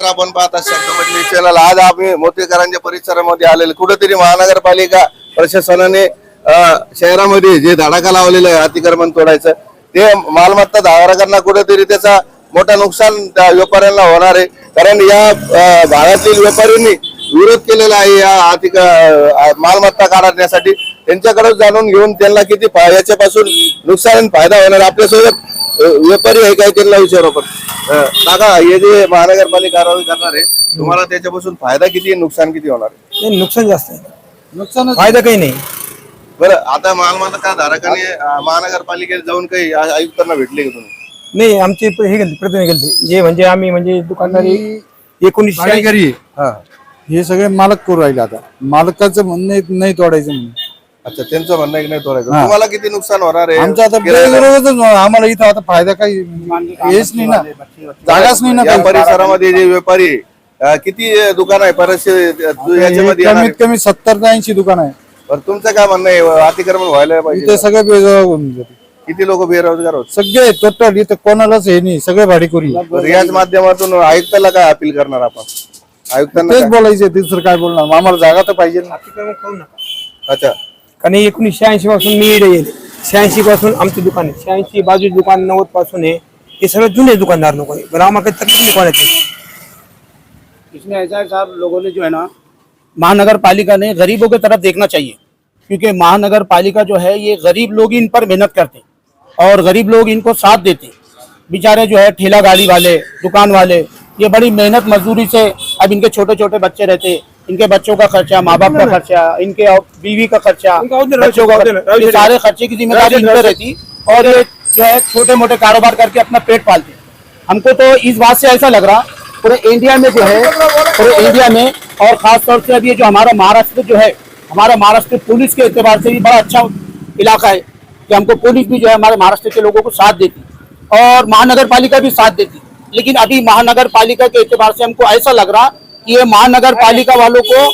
तर आपण पाहता शब्दमधली चॅनल आज आम्ही मोतीकरांच्या परिसरामध्ये आलेले. कुठेतरी महानगरपालिका प्रशासनाने शहरामध्ये जे धडाका लावलेला आहे अतिक्रमण तोडायचं ते मालमत्ता धारकांना कुठेतरी त्याचा मोठा नुकसान त्या व्यापाऱ्यांना होणार आहे. कारण या भागातील व्यापाऱ्यांनी विरोध केलेला आहे या अतिक मालमत्ता काढण्यासाठी. त्यांच्याकडे जाणून घेऊन त्यांना किती याच्यापासून नुकसान फायदा होणार आपल्यासोबत व्यापारी आहे काय त्यांना विचारू आपण. काका हे जे महानगरपालिका कारवाई करणार आहे तुम्हाला त्याच्यापासून फायदा किती आहे, नुकसान किती होणार आहे? नाही नुकसान जास्त आहे. नुकसान फायदा काही नाही. बरं आता मालमत्ता धारकाने अं, महानगरपालिकेत जाऊन काही आ- आयुक्तांना भेटले का तुम्ही? नाही आमचे प- हे गेले प्रतिनिधी गेले. जे म्हणजे आम्ही म्हणजे दुकानदारी एकोणीसशे. हा. हे सगळे मालक करू राहिले आता. मालकाचं म्हणणं आहे, नाही तोडायचं म्हणून. अच्छा त्यांचं म्हणणं आहे की नाही तोडायचं तुम्हाला किती नुकसान होणार आहे? आमचं आता आम्हाला इथं आता फायदा काही हेच नाही ना. जागाच नाही ना या काही. परिसरामध्ये जे व्यापारी अं, किती दुकान आहे? बरेचसे तू याच्यामध्ये येणार कमीत. कमी सत्तर ते ऐंशी दुकान आहे. बरं तुमचं काय म्हणणं आहे? अतिक्रमण व्हायला पाहिजे. इथे सगळे बेरोजगार होऊन जाते किती लोक बेरोजगार होत सगळे टोटल इथं कोणालाच हे नाही सगळे भाडेकरी. बरं, याच माध्यमातून आयुक्ताला काय अपील करणार आपण? आयुक्तांना तेच? बोलायचे दुसरं काय बोलणार? आम्हाला जागा तर पाहिजे ना. अतिक्रमण करू नका. अच्छा. कारण एकोणीसशे ऐंशी पासून मी इकडे येते शहाऐंशी पासून दुकान आहे. शहाऐंशी बाजू दुकान नव्वद पासून आहे. हे सगळं जुने दुकानदार लोक आहे बरं, आम्हाला काही तकलीफ़ नाही कोणाची. इसमें ऐसा है साहब, लोगों ने जो है ना महानगर पालिका ने गरीबों की तरफ़ देखना चाहिए। क्योंकि महानगर पालिका जो है, ये गरीब लोग इन पर मेहनत करते और गरीब लोग इनको साथ देते बेचारे जो है, ठेला गाड़ी वाले, दुकान वाले, ये बड़ी मेहनत मजदूरी से अब इनके छोटे छोटे बच्चे रहते इनके बच्चों का खर्चा माँ बाप का खर्चा इनके बीवी का खर्चा बच्चों का सारे खर्चे की ज़िम्मेदारी इन पर रहती और ये जो है छोटे मोटे कारोबार करके अपना पेट पालते हमको तो इस बात से ऐसा लग रहा पूरे इंडिया में जो है पूरे इंडिया में और खास तौर से अब ये जो हमारा महाराष्ट्र जो है हमारा महाराष्ट्र पुलिस के एतबार से भी बड़ा अच्छा इलाका है कि हमको पुलिस भी जो है हमारे महाराष्ट्र के लोगों को साथ देती और महानगर पालिका भी साथ देती लेकिन अभी महानगर पालिका के एतबार से हमको ऐसा लग रहा ये महानगर पालिका वालों को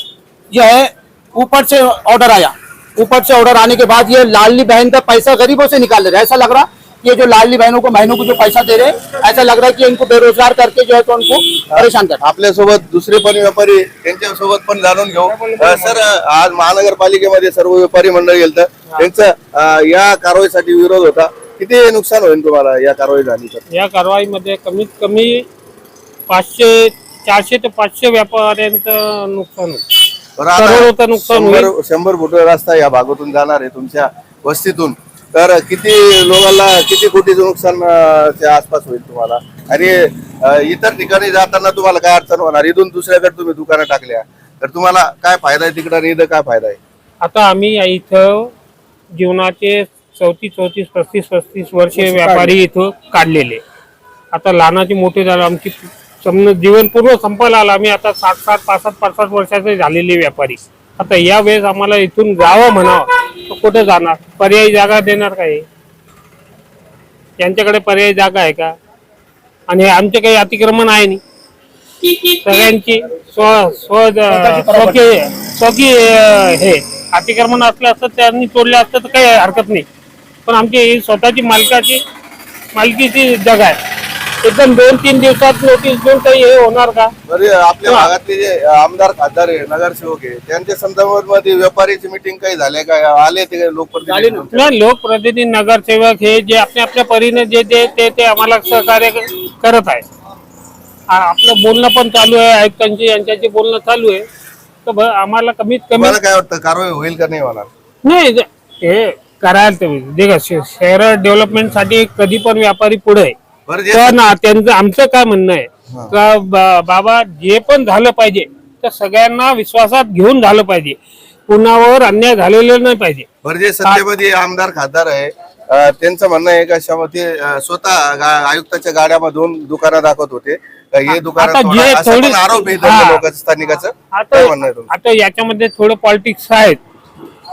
जो है ऊपर से ऑर्डर आया। ऊपर से ऑर्डर आने के बाद ये लाडली बहन का पैसा गरीबों से निकाल रहे हैं। ऐसा लग रहा ये जो लाडली बहनों को महीनों को जो पैसा दे रहे हैं ऐसा लग रहा है कि इनको बेरोजगार करके जो है तो उनको परेशान कर आपल्यासोबत दुसरे पण व्यापारी त्यांच्यासोबत पण जाणून घेऊ. सर आज महानगरपालिकेमध्ये सर्व व्यापारी मंडळ गेलं त्यांचा या कारवाईसाठी विरोध होता. किती नुकसान होईल तुम्हाला या कारवाई झाली तर? या कारवाईमध्ये कमीत कमी पाचशे चारशे ते पाचशे व्यापाऱ्यांचं नुकसान बरं, आता नुकसान शंभर शंभर फुट रस्ता या भागातून जाणार आहे तुमच्या वस्तीतून. तर किती लोकांना किती कोटीचं नुकसान अं, च्या आसपास होईल तुम्हाला? आणि अं, इतर ठिकाणी जाताना तुम्हाला काय अडचण होणार? इथून दुसऱ्याकडे तुम्ही दुकानं टाकल्या. तर तुम्हाला काय फायदा आहे तिकडं आणि इथं काय फायदा आहे? आता आम्ही या इथं जीवनाचे चौतीस चौतीस पस्तीस पस्तीस वर्षे व्यापारी इथं काढलेले. आता लहानाची मोठे झालं आमची समज जीवन पूर्ण संपायला आलं आम्ही आता सात सात पासष्ट पासष्ट वर्षाचे झालेले व्यापारी. आता या वेळेस आम्हाला इथून जावं म्हणावं तर कुठे जाणार? पर्यायी जागा देणार काय यांच्याकडे पर्यायी जागा आहे का? आणि आमचे काही अतिक्रमण आहे नाही. सगळ्यांची स्व स्व स्वकीय स्वकीय हे अतिक्रमण असलं असतं त्यांनी तोडलं असतं तर काही हरकत नाही. पण आमची ही स्वतःची मालकाची मालकीची जागा आहे. एकदम दोन तीन दिवसात नोटीस देऊन काही हे होणार का? बरे आपल्या भागातले जे आमदार खासदार आहे नगरसेवक आहे त्यांच्या संदर्भामध्ये व्यापारीची मिटिंग काही झाले काय आले ते लोकप्रतिनिधी नाही लोकप्रतिनिधी नगरसेवक हे जे आपल्या आपल्या परीने जे ते ते ते आम्हाला सहकार्य करत आहे. आ- आपलं बोलणं पण चालू आहे आयुक्तांची यांच्याशी बोलणं चालू आहे. तर आम्हाला कमीत कमी तुम्हाला काय वाटतं कारवाई होईल का नाही होणार? नाही ज- हे करायला तुम्ही. देखा शहर डेव्हलपमेंटसाठी कधी पण व्यापारी पुढे आहे. तर ना त्यांचं आमचं काय म्हणणं आहे? का बाबा जे पण झालं पाहिजे तर सगळ्यांना विश्वासात घेऊन झालं पाहिजे. कुणावर अन्याय झालेला नाही पाहिजे. बरं जे सत्तेमध्ये आमदार खासदार आहे त्यांचं म्हणणं आहे का शा- ते अं, स्वतः आयुक्ताच्या गाड्यामधून दुकानं दाखवत होते. हे दुकान आरोप स्थानिकाचं. आता याच्यामध्ये थोडं पॉलिटिक्स आहेत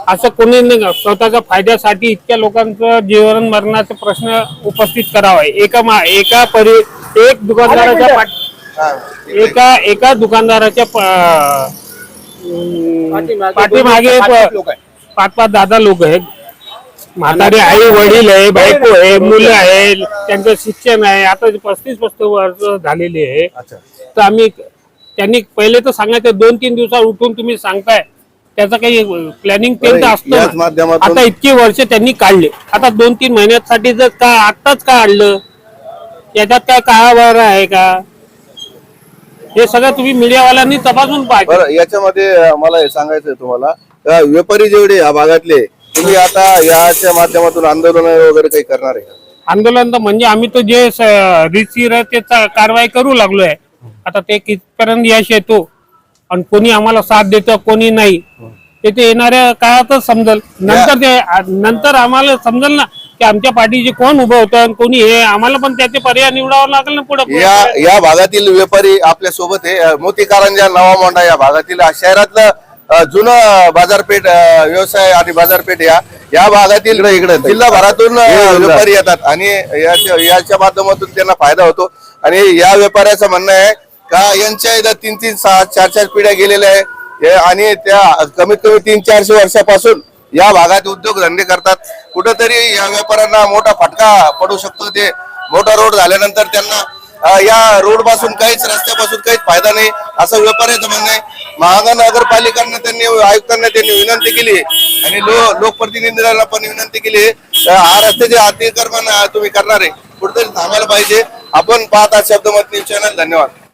असं कोणी स्वतःच्या फायद्यासाठी इतक्या लोकांचं जीवन मरणाचा प्रश्न उपस्थित करावा. एका मा- एका परि एक दुकानदाराच्या पाठ-. एका एका दुकानदाराच्या पाठीमागे पाच पाच दादा लोक आहेत. म्हातारे आई वडील आहे बायको आहे मुलं आहे त्यांचं शिक्षण आहे. आता पस्तीस पस्तीस वर्ष झालेले आहे. तर आम्ही त्यांनी पहिले तर सांगायचं दोन तीन दिवसात उठून तुम्ही सांगताय. त्याचं काही प्लॅनिंग केलं असतं याच. माध्यमातून- आता इतकी वर्ष त्यांनी काढले. आता दोन तीन महिन्यासाठी जर का आताच का काढलं याच्यात काय काळाबार आहे का? हे सगळं तुम्ही मीडियावाल्यांनी तपासून पाहिजे बरं याच्यामध्ये अं, मला हे सांगायचंय तुम्हाला. का व्यापारी जेवढे या भागातले तुम्ही आता याच्या माध्यमातून आंदोलन वगैरे काही करणार आहे का? आंदोलन तर म्हणजे आम्ही तो जे रिसिर आहे कारवाई करू लागलोय. आता ते कितपर्यंत यश येतो आणि कोणी आम्हाला साथ देतं कोणी नाही. ते ते येणाऱ्या काळातच समजल. नंतर ते नंतर आम्हाला समजल ना की आमच्या पाठीशी कोण उभं होतं आणि कोणी हे आम्हाला पण त्याचे पर्याय निवडावं लागेल ना पुढे. या या भागातील व्यापारी आपल्यासोबत आहे. अं, मोती कारंजा नवा मोंढा या भागातील. अं, शहरातलं अं, जुनं बाजारपेठ अं, व्यवसाय आणि बाजारपेठ या या भागातील इकडे जिल्हाभरातून अं, व्यापारी येतात. आणि याच्या याच्या माध्यमातून त्यांना फायदा होतो. आणि या व्यापाऱ्याचं म्हणणं आहे का यांच्या इथं तीन तीन सहा चार चार पिढ्या गेलेल्या आहे हे आणि त्या कमीत कमी तीन चारशे वर्षापासून या भागात उद्योगधंदे करतात. कुठंतरी या व्यापाऱ्यांना मोठा फटका पडू शकतो. ते मोठा रोड झाल्यानंतर त्यांना या रोडपासून काहीच रस्त्यापासून काहीच फायदा नाही असं व्यापाऱ्याचं म्हणणं आहे. महानगरपालिकांना त्यांनी आयुक्तांना त्यांनी विनंती केली आणि लो लोकप्रतिनिधींना पण विनंती केली हा रस्त्याचे अतिक्रमण तुम्ही करणार आहे कुठेतरी थांबायला पाहिजे. आपण पाहता शब्दमत न्यूज चॅनल. धन्यवाद.